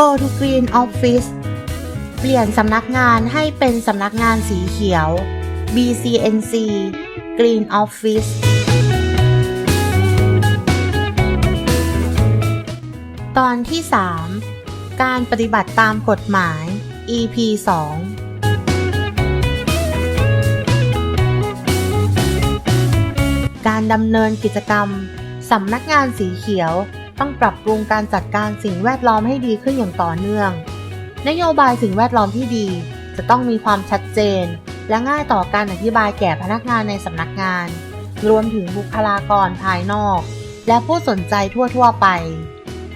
Go to Green Office เปลี่ยนสำนักงานให้เป็นสำนักงานสีเขียว BCNC Green Office ตอนที่ 3 การปฏิบัติตามกฎหมาย EP 2การดำเนินกิจกรรม สำนักงานสีเขียว ต้องปรับปรุงการจัดการสิ่งแวดล้อมให้ดีขึ้นอย่างต่อเนื่อง นโยบายสิ่งแวดล้อมที่ดี จะต้องมีความชัดเจน และง่ายต่อการอธิบายแก่พนักงานในสำนักงาน รวมถึงบุคลากรภายนอก และผู้สนใจทั่วๆไป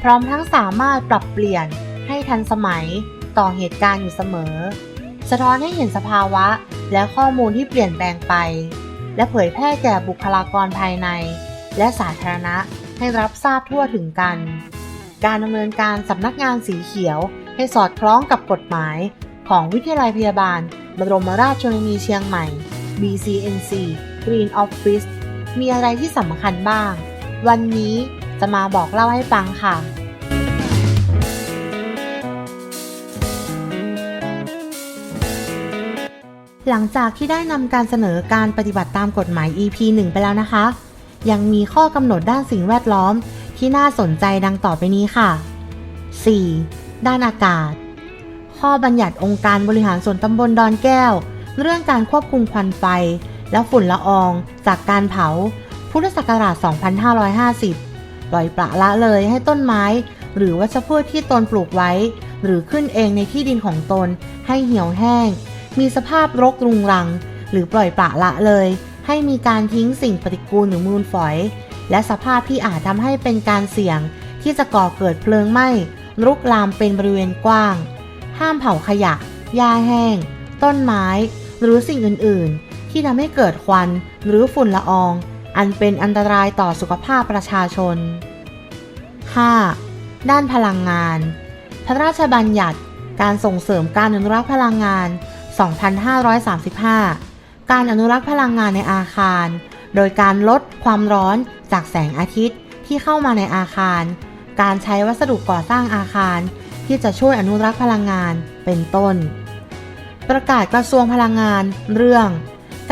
พร้อมทั้งสามารถปรับเปลี่ยนให้ทันสมัยต่อเหตุการณ์อยู่เสมอ สะท้อนให้เห็นสภาวะและข้อมูลที่เปลี่ยนแปลงไป และเผยแพร่แก่บุคลากรภายใน และสาธารณะ ให้รับทราบทั่วถึงกัน การดำเนินการสำนักงานสีเขียว ให้สอดคล้องกับกฎหมายของวิทยาลัยพยาบาล บรมราชชนนีเชียงใหม่ BCNC Green Office มีอะไรที่สำคัญบ้าง วันนี้จะมาบอกเล่าให้ฟังค่ะหลังจากที่ได้นำการเสนอการปฏิบัติตามกฎหมาย EP 1 ไปแล้วนะคะ ยังมีข้อกำหนดด้านสิ่งแวดล้อมที่น่าสนใจดังต่อไปนี้ค่ะ 4. ด้านอากาศ ข้อบัญญัติองค์การบริหารส่วนตำบลดอนแก้ว เรื่องการควบคุมควันไฟ และฝุ่นละอองจากการเผา พุทธศักราช 2550 ปล่อยปละละเลยให้ต้นไม้ หรือวัชพืชที่ตนปลูกไว้ หรือขึ้นเองในที่ดินของตน ให้เหี่ยวแห้ง มีสภาพรกรุงรัง หรือปล่อยปละละเลย ให้มีการทิ้งสิ่งปฏิกูลหรือมูลฝอย และสภาพที่อาจทำให้เป็นการเสี่ยง ที่จะก่อเกิดเพลิงไหม้รุกลามเป็นบริเวณกว้าง ห้ามเผาขยะ หญ้าแห้ง ต้นไม้ หรือสิ่งอื่น ๆ ที่ทำให้เกิดควันหรือฝุ่นละออง อันเป็นอันตรายต่อสุขภาพประชาชน 5. ด้านพลังงาน พระราชบัญญัติ การส่งเสริมการอนุรักษ์พลังงาน 2535 การอนุรักษ์พลังงานในอาคาร โดยการลดความร้อนจากแสงอาทิตย์ที่เข้ามาในอาคาร การใช้วัสดุก่อสร้างอาคาร ที่จะช่วยอนุรักษ์พลังงานเป็นต้น ประกาศกระทรวงพลังงานเรื่อง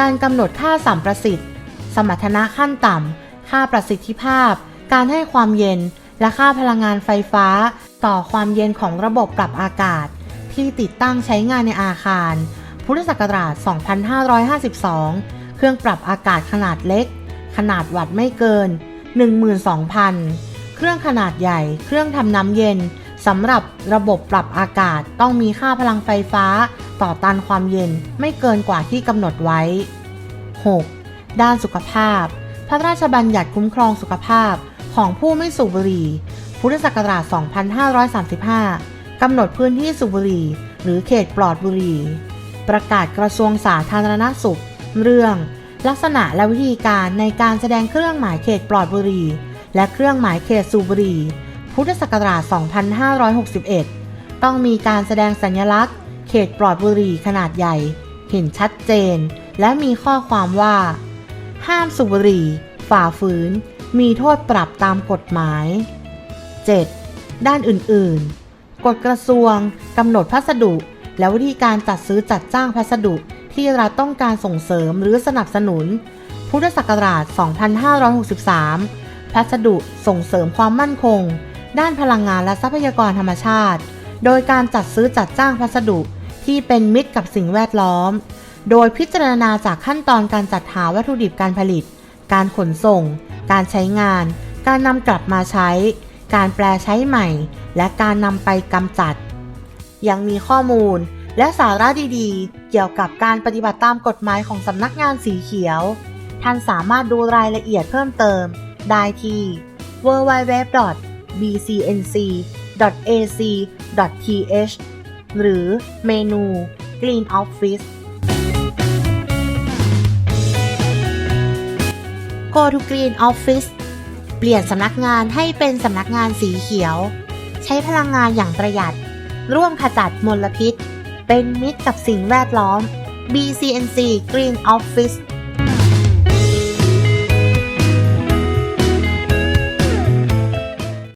การกำหนดค่าสัมประสิทธิ์ สมรรถนะขั้นต่ำ ค่าประสิทธิภาพ การให้ความเย็น และค่าพลังงานไฟฟ้า ต่อความเย็นของระบบปรับอากาศ ที่ติดตั้งใช้งานในอาคาร พุทธศักราช 2552 เครื่องปรับอากาศขนาดเล็ก ขนาดวัตต์ไม่เกิน 12,000 เครื่องขนาดใหญ่ เครื่องทำน้ำเย็นสำหรับระบบปรับอากาศต้องมีค่าพลังไฟฟ้าต่อตันความเย็นไม่เกินกว่าที่กำหนดไว้ 6. ด้านสุขภาพ พระราชบัญญัติคุ้มครองสุขภาพของผู้ไม่สูบบุหรี่ พุทธศักราช 2535 กำหนดพื้นที่สูบบุหรี่ หรือเขตปลอดบุหรี่ ประกาศกระทรวงสาธารณสุข เรื่อง ลักษณะและวิธีการในการแสดงเครื่องหมายเขตปลอดบุหรี่ และเครื่องหมายเขตสูบบุหรี่ พุทธศักราช 2561 ต้องมีการแสดงสัญลักษณ์ เขตปลอดบุหรี่ขนาดใหญ่ เห็นชัดเจน และมีข้อความว่า ห้ามสูบบุหรี่ ฝ่าฝืน มีโทษปรับตามกฎหมาย 7. ด้านอื่น ๆ กฎกระทรวงกำหนดพัสดุ และวิธีการจัดซื้อจัดจ้างพัสดุที่รัฐต้องการส่งเสริมหรือสนับสนุน พุทธศักราช 2563 พัสดุส่งเสริมความมั่นคง ด้านพลังงานและทรัพยากรธรรมชาติ โดยการจัดซื้อจัดจ้างพัสดุที่เป็นมิตรกับสิ่งแวดล้อม โดยพิจารณาจากขั้นตอนการจัดหาวัตถุดิบการผลิต การขนส่ง การใช้งาน การนำกลับมาใช้ การแปลใช้ใหม่ และการนำไปกำจัด ยังมีข้อมูล และสาระดีๆ เกี่ยวกับการปฏิบัติตามกฎหมายของสำนักงานสีเขียว ท่านสามารถดูรายละเอียดเพิ่มเติม ได้ที่ www.bcnc.ac.th หรือเมนู Green Office Go to Green Office เปลี่ยนสำนักงานให้เป็นสำนักงานสีเขียว ใช้พลังงานอย่างประหยัด ร่วมขจัดมลพิษ เป็นมิตรกับสิ่งแวดล้อม BCNC Green Office